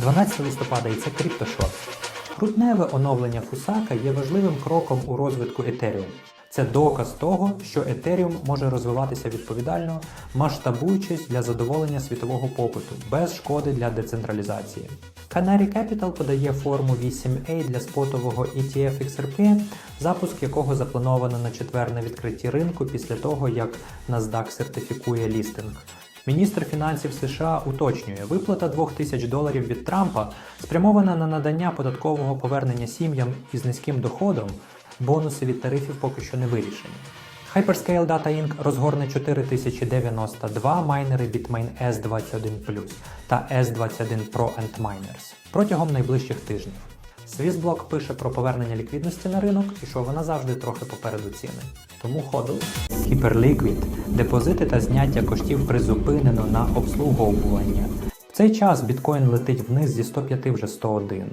12 листопада і це CryptoShort. Грудневе оновлення Фусака є важливим кроком у розвитку Ethereum. Це доказ того, що Ethereum може розвиватися відповідально, масштабуючись для задоволення світового попиту, без шкоди для децентралізації. Canary Capital подає форму 8A для спотового ETF XRP, запуск якого заплановано на четвер на відкритті ринку після того, як NASDAQ сертифікує лістинг. Міністр фінансів США уточнює, виплата 2000 доларів від Трампа спрямована на надання податкового повернення сім'ям із низьким доходом. Бонуси від тарифів поки що не вирішені. Hyperscale Data Inc. розгорне 4092 майнери Bitmain S21 та S21 Pro Antminers протягом найближчих тижнів. Swissblock пише про повернення ліквідності на ринок і що вона завжди трохи попереду ціни. Тому ходили. Hyperliquid – депозити та зняття коштів призупинено на обслуговування. В цей час біткоін летить вниз зі 105 вже 101.